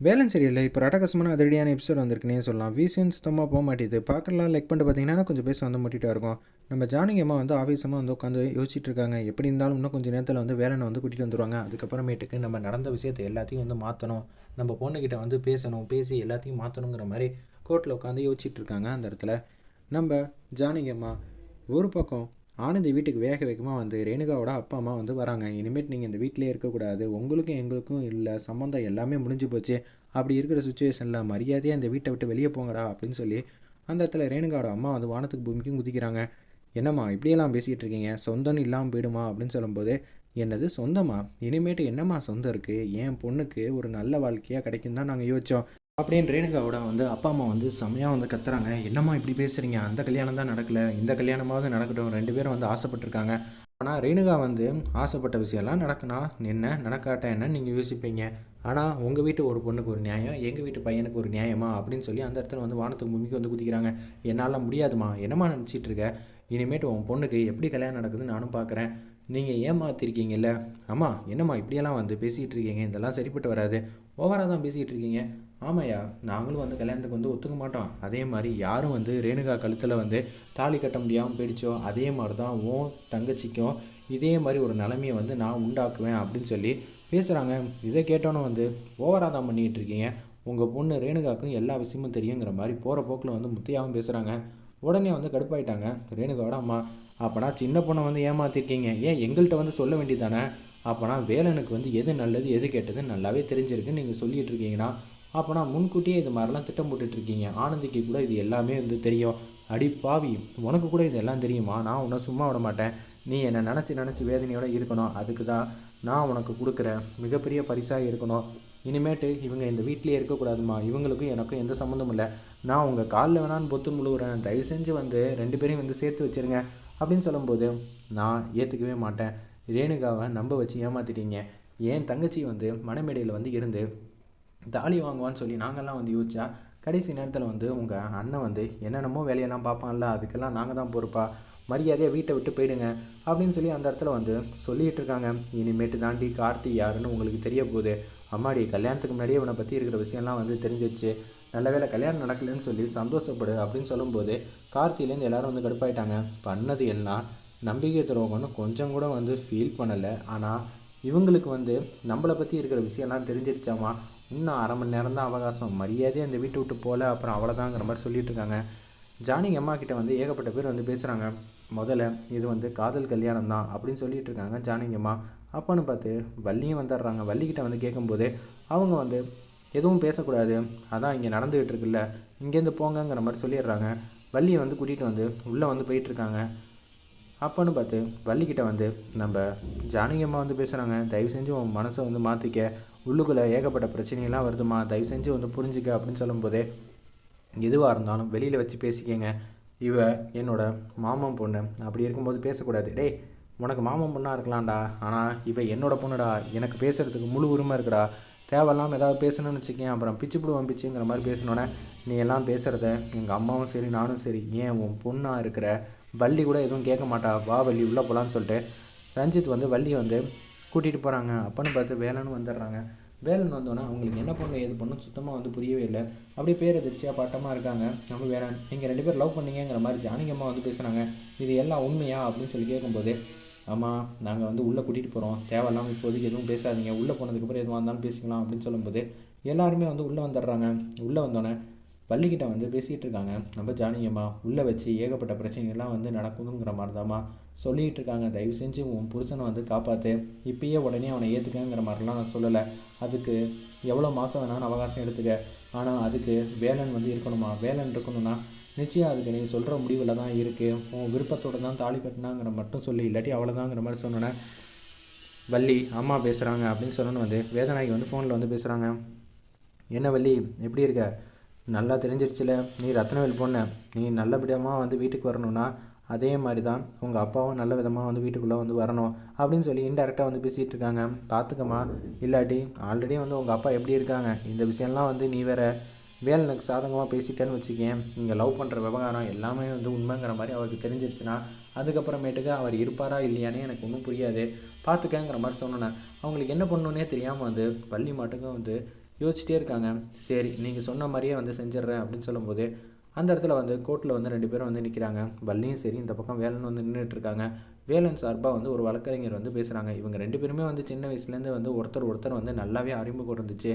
வேலன் சரியில்லை இப்போ ரடகசமான அதிரடியான எபிசோட் வந்திருக்குனே சொல்லலாம். வீசியும் சுத்தமாக போக மாட்டேது. பார்க்கலாம் லைக் பண்ணிட்டு பார்த்தீங்கன்னா கொஞ்சம் பேச வந்து முட்டிட்டு இருக்கும். நம்ம ஜானகி அம்மா வந்து ஆவேசமாக வந்து உட்காந்து யோசிச்சுட்டு இருக்காங்க. எப்படி இருந்தாலும் இன்னும் கொஞ்சம் நேரத்தில் வந்து வேலனை வந்து கூட்டிகிட்டு வந்துருவாங்க. அதுக்கப்புறமேட்டுக்கு நம்ம நடந்த விஷயத்தை எல்லாத்தையும் வந்து மாற்றணும் நம்ம பொண்ணுக்கிட்ட வந்து பேசணும். பேசி எல்லாத்தையும் மாற்றணுங்கிற மாதிரி கோர்ட்டில் உட்காந்து யோசிச்சுட்டு இருக்காங்க அந்த இடத்துல. நம்ம ஜானகி அம்மா ஒரு பக்கம் ஆனந்த் வீட்டுக்கு வேக வேகமாக வந்து ரேணுகாவோட அப்பா அம்மா வந்து வராங்க. இனிமேட் நீங்கள் இந்த வீட்டிலே இருக்கக்கூடாது. உங்களுக்கும் எங்களுக்கும் இல்லை சம்மந்தம் எல்லாமே முடிஞ்சு போச்சு. அப்படி இருக்கிற சுச்சுவேஷனில் மரியாதையாக இந்த வீட்டை விட்டு வெளியே போங்கடா அப்படின்னு சொல்லி அந்த இடத்துல ரேணுகாவோட அம்மா வந்து வானத்துக்கு பூமிக்கும் குதிக்கிறாங்க. என்னம்மா இப்படியெல்லாம் பேசிகிட்டு இருக்கீங்க? சொந்தம்னு இல்லாமல் போயிடுமா அப்படின்னு சொல்லும்போது என்னது சொந்தமா? இனிமேட்டு என்னம்மா சொந்தம் இருக்குது என் பொண்ணுக்கு ஒரு நல்ல வாழ்க்கையாக கிடைக்கும் தான் நாங்கள் யோசித்தோம் அப்படின்னு ரேணுகாவோட வந்து அப்பா அம்மா வந்து செம்மையாக வந்து கத்துறாங்க. என்னம்மா இப்படி பேசுகிறீங்க அந்த கல்யாணம் தான் நடக்கல. இந்த கல்யாணமாவது நடக்கட்டும். ரெண்டு பேரும் வந்து ஆசைப்பட்டிருக்காங்க. ஆனால் ரேணுகா வந்து ஆசைப்பட்ட விஷயம்லாம் நடக்குனா என்ன நடக்காட்ட என்னன்னு நீங்கள் யோசிப்பீங்க? ஆனால் உங்கள் வீட்டு ஒரு பொண்ணுக்கு ஒரு நியாயம் எங்கள் வீட்டு பையனுக்கு ஒரு நியாயமா? அப்படின்னு சொல்லி அந்த இடத்துல வந்து வானத்துக்கு பூமிக்கு வந்து குதிக்கிறாங்க. என்னால் முடியாதுமா என்னம்மா நினச்சிட்டு இருக்க? இனிமேட்டு உன் பொண்ணுக்கு எப்படி கல்யாணம் நடக்குதுன்னு நானும் பார்க்குறேன் நீங்கள் ஏமாத்திருக்கீங்கல்ல? ஆமாம் என்னம்மா இப்படியெல்லாம் வந்து பேசிகிட்டு இருக்கீங்க? இதெல்லாம் சரிப்பட்டு வராது. ஓவராக தான் பேசிக்கிட்டு இருக்கீங்க. ஆமாய்யா நாங்களும் வந்து கல்யாணத்துக்கு வந்து ஒத்துக்க மாட்டோம். அதே மாதிரி யாரும் வந்து ரேணுகா கழுத்தில் வந்து தாலி கட்ட முடியாமல் போயிடுச்சோ அதே மாதிரி தான் உன் தங்கச்சிக்கும் இதே மாதிரி ஒரு நிலமையை வந்து நான் உண்டாக்குவேன் அப்படின்னு சொல்லி பேசுகிறாங்க இதை கேட்டோன்னே வந்து ஓவராக தான் பண்ணிக்கிட்டு இருக்கீங்க. உங்கள் பொண்ணு ரேணுகாவுக்கும் எல்லா விஷயமும் தெரியுங்கிற மாதிரி போகிற போக்கில் வந்து முத்தையாவும் பேசுகிறாங்க உடனே வந்து கடுப்பாயிட்டாங்க. ரேணுகாவோட அம்மா அப்போனா சின்ன பொண்ணை வந்து ஏமாற்றிருக்கீங்க ஏன் எங்கள்கிட்ட வந்து சொல்ல வேண்டியதானே அப்போனா வேலனுக்கு வந்து எது நல்லது எது கெட்டதுன்னு நல்லாவே தெரிஞ்சிருக்குன்னு நீங்கள் சொல்லிகிட்டு இருக்கீங்கன்னா அப்போனா முன்கூட்டியே இது மாதிரிலாம் திட்டம் போட்டுட்ருக்கீங்க. ஆனந்திக்கு கூட இது எல்லாமே வந்து தெரியும். அடி பாவி உனக்கு கூட இது எல்லாம் தெரியுமா? நான் உன்னை சும்மா விட மாட்டேன். நீ என்னை நினச்சி நினச்சி வேதனையோடு இருக்கணும். அதுக்கு தான் நான் உனக்கு கொடுக்குற மிகப்பெரிய பரிசாக இருக்கணும். இனிமேட்டு இவங்க இந்த வீட்டிலே இருக்கக்கூடாதுமா இவங்களுக்கும் எனக்கும் எந்த சம்மந்தமும் இல்லை. நான் உங்கள் காலில் வேணான்னு பொத்து முழுகிறேன். தயவு செஞ்சு வந்து ரெண்டு பேரையும் வந்து சேர்த்து வச்சுருங்க. அப்படின்னு சொல்லும்போது நான் ஏற்றுக்கவே மாட்டேன். ரேணுகாவை நம்ப வச்சு ஏமாத்திட்டீங்க. என் தங்கச்சி வந்து மணமேடையில் வந்து இருந்து தாலி வாங்குவான்னு சொல்லி நாங்கள்லாம் வந்து யோசிச்சா கடைசி நேரத்தில் வந்து உங்கள் அண்ணன் வந்து என்னென்னமோ வேலையெல்லாம் பார்ப்பான்ல அதுக்கெல்லாம் நாங்கள் தான் பொறுப்பா மரியாதையாக வீட்டை விட்டு போயிடுங்க அப்படின்னு சொல்லி அந்த இடத்துல வந்து சொல்லிகிட்டு இருக்காங்க. இனிமேட்டு தாண்டி கார்த்தி யாருன்னு உங்களுக்கு தெரிய போகுது. அம்மாடி கல்யாணத்துக்கு முன்னாடியே இவனை பற்றி இருக்கிற விஷயம்லாம் வந்து தெரிஞ்சிச்சு நல்ல வேலை கல்யாணம் நடக்கலைன்னு சொல்லி சந்தோஷப்படு அப்படின்னு சொல்லும்போது கார்த்திலேருந்து எல்லோரும் வந்து கடுப்பாயிட்டாங்க. பண்ணது எல்லாம் நம்பிக்கை துரோகம்னு கொஞ்சம் கூட வந்து ஃபீல் பண்ணலை. ஆனால் இவங்களுக்கு வந்து நம்மளை பற்றி இருக்கிற விஷயம்லாம் தெரிஞ்சிருச்சாமா? இன்னும் அரை மணி நேரம் தான் அவகாசம். மரியாதையாக அந்த வீட்டை விட்டு போகல அப்புறம் அவ்வளோதாங்கிற மாதிரி சொல்லிட்டு இருக்காங்க. ஜானி அம்மா கிட்ட வந்து ஏகப்பட்ட பேர் வந்து பேசுகிறாங்க முதல்ல இது வந்து காதல் கல்யாணம் தான் அப்படின்னு சொல்லிட்டு இருக்காங்க ஜானகி அம்மா. அப்போன்னு பார்த்து வள்ளியும் வந்துடுறாங்க. வள்ளிக்கிட்ட வந்து கேட்கும்போது அவங்க வந்து எதுவும் பேசக்கூடாது. அதான் இங்கே நடந்துகிட்டு இருக்குல்ல. இங்கேருந்து போங்கங்கிற மாதிரி சொல்லிடுறாங்க. வள்ளியை வந்து கூட்டிகிட்டு வந்து உள்ளே வந்து போயிட்டுருக்காங்க அப்போன்னு பார்த்து வள்ளிக்கிட்ட வந்து நம்ம ஜானகி அம்மா வந்து பேசுகிறாங்க தயவு செஞ்சு உன் மனசை வந்து மாற்றிக்க உள்ளுக்குள்ளே ஏகப்பட்ட பிரச்சனைகள்லாம் வருதுமா தயவு செஞ்சு வந்து புரிஞ்சிக்க அப்படின்னு சொல்லும்போதே எதுவாக இருந்தாலும் வெளியில் வச்சு பேசிக்கங்க. இவ என்னோட மாமன் பொண்ணு. அப்படி இருக்கும்போது பேசக்கூடாது. டேய் உனக்கு மாமன் பொண்ணாக இருக்கலாம்டா. ஆனால் இவ என்னோட பொண்ணுடா. எனக்கு பேசுகிறதுக்கு முழு உரிமை இருக்குடா. தேவையில்லாமல் ஏதாவது பேசணும்னு வச்சுக்கேன். அப்புறம் பிச்சு பிடுவோம் பிச்சுங்கிற மாதிரி பேசணுன்னே நீ எல்லாம் பேசுகிறத எங்கள் அம்மாவும் சரி நானும் சரி ஏன் உன் பொண்ணாக இருக்கிற வள்ளி கூட எதுவும் கேட்க மாட்டா. வா வள்ளி உள்ளே போகலான்னு சொல்லிட்டு ரஞ்சித் வந்து வள்ளியை வந்து கூட்டிகிட்டு போகிறாங்க அப்பன்னு பார்த்து வேலைன்னு வந்துடுறாங்க. வேலன் வந்தோன்னா அவங்களுக்கு என்ன பண்ணணும் ஏது பண்ணணும் சுத்தமாக வந்து புரியவே இல்லை. அப்படியே பேர் அதிர்ச்சியாக பாட்டமாக இருக்காங்க. நம்ம வேலன் நீங்கள் ரெண்டு பேர் லவ் பண்ணீங்கிற மாதிரி ஜானகம்மா வந்து பேசுகிறாங்க இது எல்லாம் உண்மையா அப்படின்னு சொல்லி கேட்கும்போது ஆமாம் நாங்கள் வந்து உள்ளே கூட்டிகிட்டு போகிறோம் தேவையில்லாமல் இப்போதைக்கு எதுவும் பேசாதீங்க. உள்ளே போனதுக்கப்புறம் எதுவாக இருந்தாலும் பேசிக்கலாம் அப்படின்னு சொல்லும்போது எல்லாருமே வந்து உள்ளே வந்துடுறாங்க. உள்ளே வந்தோடனே பள்ளிக்கிட்ட வந்து பேசிகிட்டு இருக்காங்க நம்ம ஜானியம்மா உள்ளே வச்சு ஏகப்பட்ட பிரச்சனைகள்லாம் வந்து நடக்குதுங்கிற மாதிரி தாம்மா சொல்லிகிட்டு இருக்காங்க தயவு செஞ்சு உன் புருஷனை வந்து காப்பாற்று இப்பயே உடனே அவனை ஏற்றுக்கங்கிற மாதிரிலாம் நான் சொல்லலை. அதுக்கு எவ்வளோ மாதம் வேணாலும் அவகாசம் எடுத்துக்க. ஆனால் அதுக்கு வேலன் வந்து இருக்கணுமா? வேலன் இருக்கணும்னா நிச்சயம் அதுக்கு நீ சொல்கிற முடிவில் தான் இருக்குது உன் விருப்பத்தோடு தான் தாலி கட்டினாங்கிற மட்டும் சொல்லி. இல்லாட்டி அவ்வளோதாங்கிற மாதிரி சொன்னோன்னே வள்ளி அம்மா பேசுகிறாங்க அப்படின்னு சொன்னோன்னு வந்து வேதநாயகி வந்து ஃபோனில் வந்து பேசுகிறாங்க என்ன வள்ளி எப்படி இருக்க? நல்லா தெரிஞ்சிருச்சுல. நீ ரத்னவேல் பொண்ணு. நீ நல்லபடியாக வந்து வீட்டுக்கு வரணும்னா அதே மாதிரி தான் உங்கள் அப்பாவும் நல்ல விதமாக வந்து வீட்டுக்குள்ளே வந்து வரணும் அப்படின்னு சொல்லி இன்டெரக்டாக வந்து பேசிகிட்டு இருக்காங்க. பார்த்துக்கம்மா இல்லாட்டி ஆல்ரெடி வந்து உங்கள் அப்பா எப்படி இருக்காங்க? இந்த விஷயம்லாம் வந்து நீ வேற வேலனுக்கு சாதகமாக பேசிட்டேன்னு வச்சுக்கேன். நீங்கள் லவ் பண்ணுற விவகாரம் எல்லாமே வந்து உண்மைங்கிற மாதிரி அவருக்கு தெரிஞ்சிருச்சுன்னா அதுக்கப்புறமேட்டுக்கு அவர் இருப்பாரா இல்லையானே எனக்கு ஒன்றும் புரியாது. பார்த்துக்கங்கிற மாதிரி சொன்னேன். அவங்களுக்கு என்ன பண்ணணுன்னே தெரியாமல் வந்து பள்ளி மட்டுக்கும் வந்து யோசிச்சிட்டே இருக்காங்க. சரி நீங்கள் சொன்ன மாதிரியே வந்து செஞ்சிடுறேன் அப்படின்னு சொல்லும்போது அந்த இடத்துல வந்து கோர்ட்டில் வந்து ரெண்டு பேரும் வந்து நிற்கிறாங்க வள்ளியும் சரி இந்த பக்கம் வேலன் வந்து நின்றுட்டு இருக்காங்க. வேலன் சார்பாக வந்து ஒரு வழக்கறிஞர் வந்து பேசுகிறாங்க இவங்க ரெண்டு பேருமே வந்து சின்ன வயசுலேருந்து வந்து ஒருத்தர் ஒருத்தர் வந்து நல்லாவே அறிமுகம் இருந்துச்சு.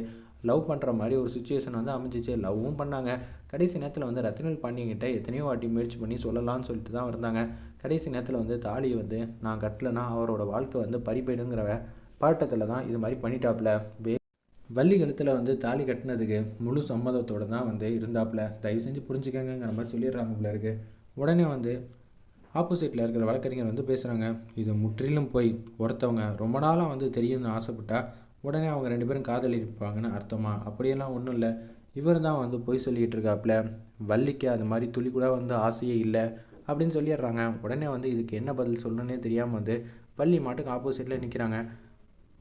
லவ் பண்ணுற மாதிரி ஒரு சுச்சுவேஷன் வந்து அமைஞ்சிச்சு. லவ்வும் பண்ணாங்க. கடைசி நேரத்தில் வந்து ரத்னல் பாண்டியங்கிட்ட எத்தனையோ வாட்டி முயற்சி பண்ணி சொல்லலாம்னு சொல்லிட்டு தான் இருந்தாங்க. கடைசி நேரத்தில் வந்து தாலியை வந்து நான் கட்டலைன்னா அவரோட வாழ்க்கை வந்து பறிப்போயிடுங்கிற பாட்டத்தில் தான் இது மாதிரி பண்ணிட்டாப்புல வே வள்ளி கழுத்தில் வந்து தாலி கட்டினதுக்கு முழு சம்மதத்தோடு தான் வந்து இருந்தாப்புல. தயவு செஞ்சு புரிஞ்சுக்கங்கிற மாதிரி சொல்லிடுறாங்க போல இருக்கு. உடனே வந்து ஆப்போசிட்டில் இருக்கிற வழக்கறிஞர் வந்து பேசுகிறாங்க இது முற்றிலும் போய். ஒருத்தவங்க ரொம்ப நாளாக வந்து தெரியும்னு ஆசைப்பட்டா உடனே அவங்க ரெண்டு பேரும் காதலிப்பாங்கன்னு அர்த்தமா? அப்படியெல்லாம் ஒன்றும் இல்லை. இவர் தான் வந்து பொய் சொல்லிகிட்டு இருக்காப்புல. வள்ளிக்கு அது மாதிரி துளி கூட வந்து ஆசையே இல்லை. அப்படின்னு சொல்லிடுறாங்க. உடனே வந்து இதுக்கு என்ன பதில் சொல்லணுன்னே தெரியாமல் வந்து வள்ளி மாட்டுக்கு ஆப்போசிட்டில் நிற்கிறாங்க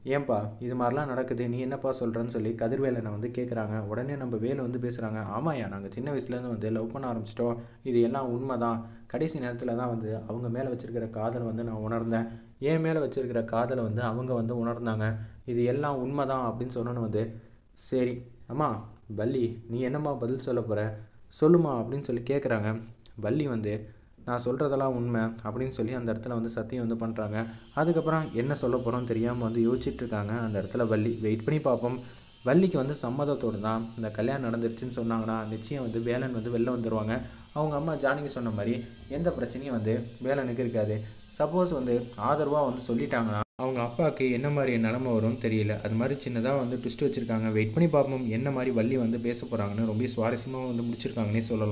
ஏன்பா இது மாதிரிலாம் நடக்குது நீ என்னப்பா சொல்கிறேன்னு சொல்லி கதிர்வேலனை வந்து கேட்குறாங்க உடனே நம்ம வேலை வந்து பேசுகிறாங்க ஆமாயா நாங்கள் சின்ன வயசுலேருந்து வந்து லவ் பண்ண ஆரம்பிச்சிட்டோம். இது எல்லாம் உண்மை தான் கடைசி நேரத்தில் தான் வந்து அவங்க மேலே வச்சுருக்கிற காதலை வந்து நான் உணர்ந்தேன். என் மேலே வச்சுருக்கிற காதலை வந்து அவங்க வந்து உணர்ந்தாங்க. இது எல்லாம் உண்மை தான் அப்படின்னு சொன்னோன்னு வந்து சரி அம்மா வள்ளி நீ என்னம்மா பதில் சொல்ல போகிற சொல்லுமா அப்படின்னு சொல்லி கேட்குறாங்க வள்ளி வந்து நான் சொல்கிறதெல்லாம் உண்மை அப்படின்னு சொல்லி அந்த இடத்துல வந்து சத்தியம் வந்து பண்ணுறாங்க அதுக்கப்புறம் என்ன சொல்ல போகிறோம் தெரியாமல் வந்து யோசிச்சுட்டு இருக்காங்க. அந்த இடத்துல வள்ளி. வெயிட் பண்ணி பார்ப்போம். வள்ளிக்கு வந்து சம்மதத்தோடு தான் இந்த கல்யாணம் நடந்துருச்சுன்னு சொன்னாங்கன்னா நிச்சயம் வந்து வேலன் வந்து வெளில வந்துடுவாங்க அவங்க அம்மா ஜானகி சொன்ன மாதிரி எந்த பிரச்சனையும் வந்து வேலனுக்கு இருக்காது. சப்போஸ் வந்து ஆதரவாக வந்து சொல்லிட்டாங்கன்னா அவங்க அப்பாவுக்கு என்ன மாதிரி நிலமை வரும்னு தெரியல. அது மாதிரி சின்னதாக வந்து ட்விஸ்ட் வச்சுருக்காங்க. வெயிட் பண்ணி பார்ப்போம். என்ன மாதிரி வள்ளி வந்து பேச போகிறாங்கன்னு ரொம்ப சுவாரஸ்யமாக வந்து முடிச்சிருக்காங்கன்னே சொல்லலாம்.